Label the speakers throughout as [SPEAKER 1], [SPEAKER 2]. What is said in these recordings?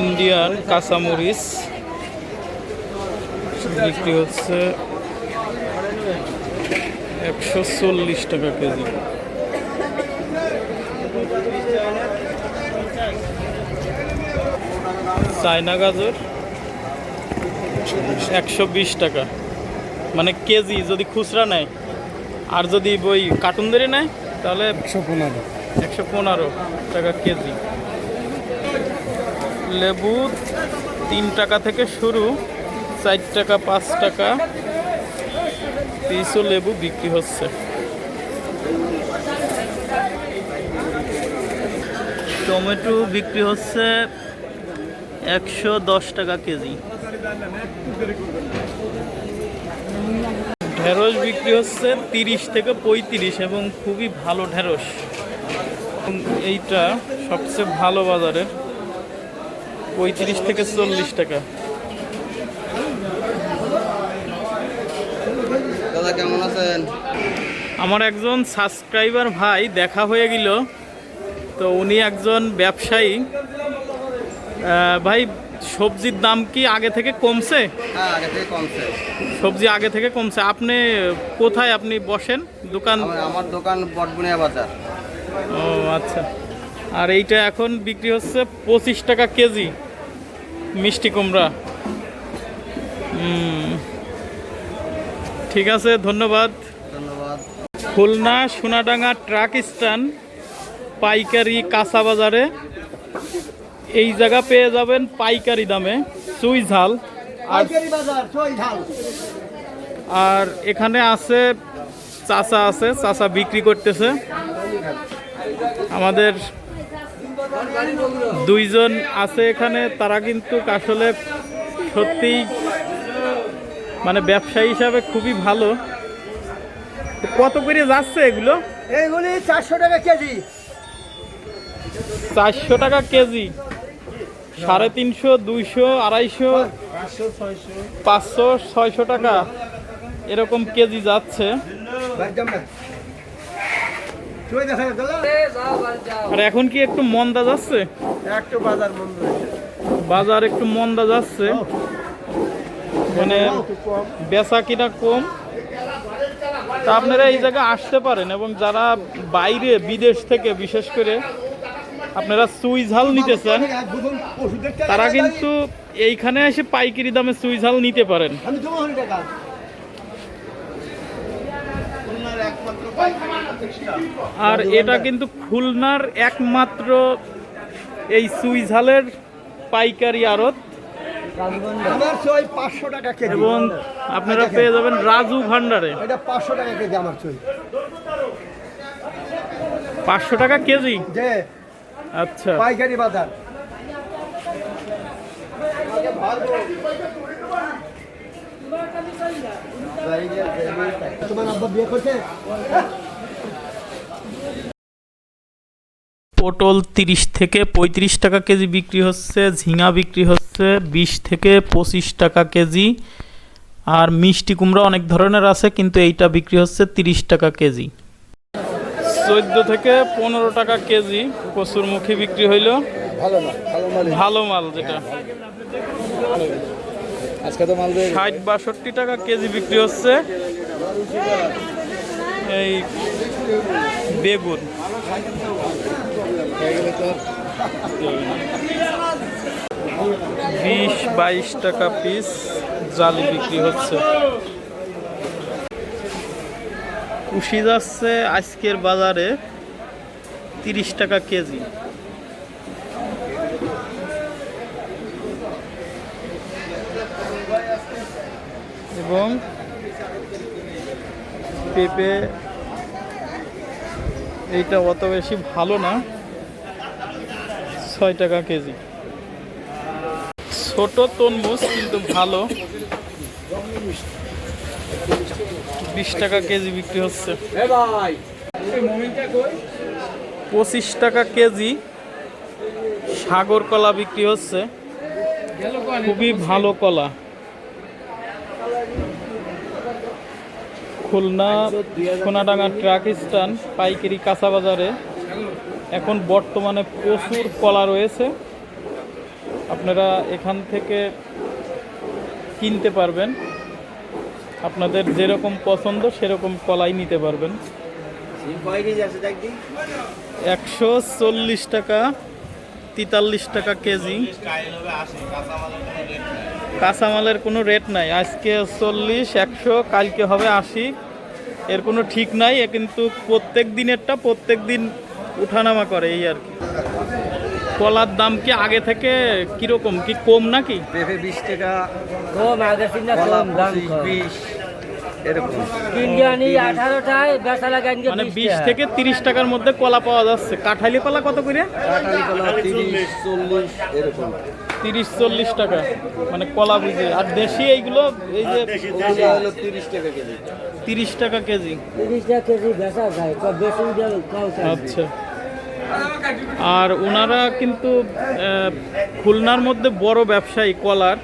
[SPEAKER 1] Indian কাঁচামরিচ। বিক্রি হচ্ছে একশো চল্লিশ টাকা কেজি। চায়না গাজর একশো বিশ টাকা। মানে কেজি যদি খুচরা নেয় আর যদি বই কার্টুন ধরে নেয় তাহলে
[SPEAKER 2] একশো পনেরো।
[SPEAKER 1] একশো পনেরো টাকা কেজি। লেবু তিন টাকা থেকে শুরু, চার টাকা, পাঁচ টাকা। পিসও লেবু বিক্রি হচ্ছে। টমেটো বিক্রি হচ্ছে একশো দশ টাকা কেজি। ঢেঁড়স বিক্রি হচ্ছে তিরিশ থেকে পঁয়ত্রিশ এবং খুবই ভালো ঢেঁড়স। এইটা সবচেয়ে ভালো বাজারের। পঁয়ত্রিশ থেকে চল্লিশ টাকা।
[SPEAKER 3] দাদা কেমন আছেন?
[SPEAKER 1] আমার একজন সাবস্ক্রাইবার ভাই দেখা হয়ে গেল। তো উনি একজন ব্যবসায়ী। ভাই সবজির দাম কি আগে থেকে কমছে?
[SPEAKER 3] হ্যাঁ আগে থেকে কমছে।
[SPEAKER 1] সবজি আগে থেকে কমছে। আপনি কোথায় আপনি বসেন? দোকান
[SPEAKER 3] আমার আমার দোকান বটবুনিয়া বাজার।
[SPEAKER 1] ও আচ্ছা। আর এইটা এখন বিক্রি হচ্ছে পঁচিশ টাকা কেজি মিষ্টি কুমড়া। ঠিক আছে ধন্যবাদ।
[SPEAKER 3] ধন্যবাদ।
[SPEAKER 1] খুলনা সোনাডাঙ্গা ট্রাক স্ট্যান্ড পাইকারি কাঁচা বাজারে। এই জায়গা পেয়ে যাবেন পাইকারি দামে চুই ঝাল। আর আর এখানে আছে চাচা আছে চাচা বিক্রি করতেছে। আমাদের দুইজন আছে এখানে তারা কিন্তু আসলে সত্যিই মানে ব্যবসায়ী হিসাবে খুবই ভালো। কত করে যাচ্ছে এগুলো?
[SPEAKER 2] এইগুলি চারশো টাকা কেজি।
[SPEAKER 1] চারশো টাকা কেজি। সাড়ে তিনশো দুইশো আড়াইশো
[SPEAKER 2] পাঁচশো ছয়শো
[SPEAKER 1] টাকা এরকম কেজি যাচ্ছে
[SPEAKER 2] একদম না তুই দেখা গেল
[SPEAKER 1] আর এখন কি একটু মন্দা যাচ্ছে?
[SPEAKER 2] একটু বাজার হয়েছে।
[SPEAKER 1] বাজার একটু মন্দা যাচ্ছে। মানে বেচা কিনা কম। তা আপনারা এই জায়গায় আসতে পারেন এবং যারা বাইরে বিদেশ থেকে বিশেষ করে আপনারা সুই ঝাল নিতে চান তারা কিন্তু এইখানে এসে পাইকারি দামে সুই ঝাল নিতে পারেন। আর এটা কিন্তু খুলনার একমাত্র এই সুই ঝালের পাইকারি আড়ত।
[SPEAKER 2] পাঁচশো টাকা কেজি।
[SPEAKER 1] এবং আপনারা পেয়ে যাবেন রাজু ভান্ডারে।
[SPEAKER 2] পাঁচশো টাকা কেজি আমার চই।
[SPEAKER 1] পাঁচশো টাকা কেজি? আচ্ছা।
[SPEAKER 2] পাইকারি বাজার। তোমার আব্বা বিয়ে করছে?
[SPEAKER 1] পটল তিরিশ থেকে পঁয়ত্রিশ টাকা কেজি বিক্রি হচ্ছে ঝিঙা বিক্রি হচ্ছে বিশ থেকে পঁচিশ টাকা কেজি আর মিষ্টি কুমড়া অনেক ধরনের আছে কিন্তু এইটা বিক্রি হচ্ছে তিরিশ টাকা কেজি। চোদ্দ থেকে পনেরো টাকা কেজি কচুরমুখী বিক্রি হইল।
[SPEAKER 2] ভালো মাল
[SPEAKER 1] যেটা।
[SPEAKER 2] আজকে তো মাল
[SPEAKER 1] ষাট বাষট্টি টাকা কেজি বিক্রি হচ্ছে। এই বেগুন। বিশ বাইশ টাকা পিস জালি বিক্রি হচ্ছে। উশি যাচ্ছে আজকের বাজারে তিরিশ টাকা কেজি। এবং পেঁপে এইটা অত বেশি ভালো না। ছয় টাকা কেজি। ছোট তরমুজ কিন্তু ভালো। বিশ টাকা কেজি বিক্রি হচ্ছে। পঁচিশ টাকা কেজি সাগর কলা বিক্রি হচ্ছে। খুবই ভালো কলা। খুলনা সোনাডাঙ্গা ট্রাক স্ট্যান্ড পাইকারি কাঁচা বাজারে এখন বর্তমানে প্রচুর কলা রয়েছে। আপনারা এখান থেকে কিনতে পারবেন। আপনাদের যেরকম পছন্দ সেরকম কলাই নিতে পারবেন। একশো চল্লিশ টাকা। তেতাল্লিশ টাকা কেজি। কাঁচামালের কোনো রেট নাই। আজকে চল্লিশ একশো কালকে হবে আশি। এর কোনো ঠিক নাই এ কিন্তু প্রত্যেক দিনেরটা প্রত্যেক দিন উঠানামা করে এই আর কি। কলার দাম কি আগে থেকে কীরকম? কি কম নাকি?
[SPEAKER 3] পেঁপে বিশ টাকা
[SPEAKER 4] কম আগে
[SPEAKER 3] কলা পঁচিশ বিশ। এরকম।
[SPEAKER 4] আঠারোটায়
[SPEAKER 1] মানে
[SPEAKER 4] বিশ
[SPEAKER 1] থেকে তিরিশ টাকার মধ্যে কলা পাওয়া যাচ্ছে। কাঠালি কলা কত করে?
[SPEAKER 3] কাঁঠালি কলা তিরিশ চল্লিশ এরকম।
[SPEAKER 1] তিরিশ চল্লিশ টাকা। মানে কলা বুঝে। আর দেশি এইগুলো এই যে
[SPEAKER 3] তিরিশ টাকা কেজি।
[SPEAKER 1] তিরিশ টাকা কেজি।
[SPEAKER 4] তিরিশ টাকা কেজি বেচা যায় বেশি।
[SPEAKER 1] আচ্ছা। আর ওনারা কিন্তু খুলনার মধ্যে বড় ব্যবসায়ী কলার।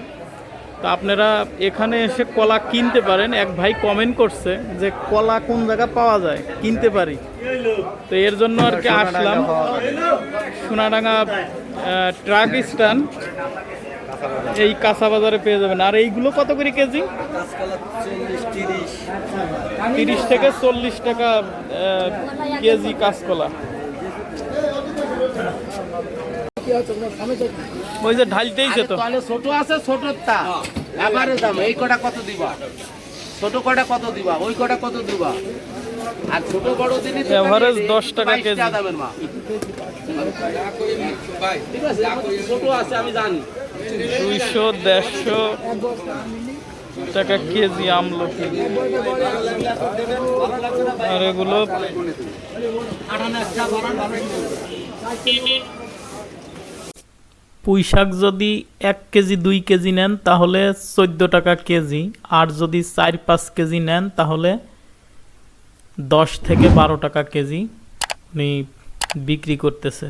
[SPEAKER 1] তা আপনারা এখানে এসে কলা কিনতে পারেন। এক ভাই কমেন্ট করছে যে, কলা কোন জায়গা পাওয়া যায়? কিনতে পারি। তো এর জন্য আর কি আসলাম। সোনাডাঙ্গা ট্রাক স্ট্যান্ড এই কাঁচা বাজারে পেয়ে যাবেন। আর এইগুলো কত করে কেজি?
[SPEAKER 3] তিরিশ
[SPEAKER 1] থেকে চল্লিশ টাকা কেজি কাঁচকলা। ওই যে ঢালতেইছে তো।
[SPEAKER 5] তাহলে ছোট আছে ছোটটা এবারে দাম এই কটা কত দিবা? ছোট কটা কত দিবা? ওই কটা কত দিবা? আর ছোট বড়
[SPEAKER 1] Average
[SPEAKER 5] খালি
[SPEAKER 1] 10 টাকা
[SPEAKER 5] 22
[SPEAKER 1] কেজি।
[SPEAKER 5] দামের মা ঠিক আছে ছোট আছে আমি জানি।
[SPEAKER 1] দুইশো দেড়শো টাকা কেজি আমলকি। আর এগুলো পুঁই শাক যদি এক কেজি, দুই কেজি নেন, তাহলে চোদ্দ টাকা কেজি। আর যদি চার, পাঁচ কেজি নেন, তাহলে দশ থেকে বারো টাকা কেজি উনি বিক্রি করতেছে।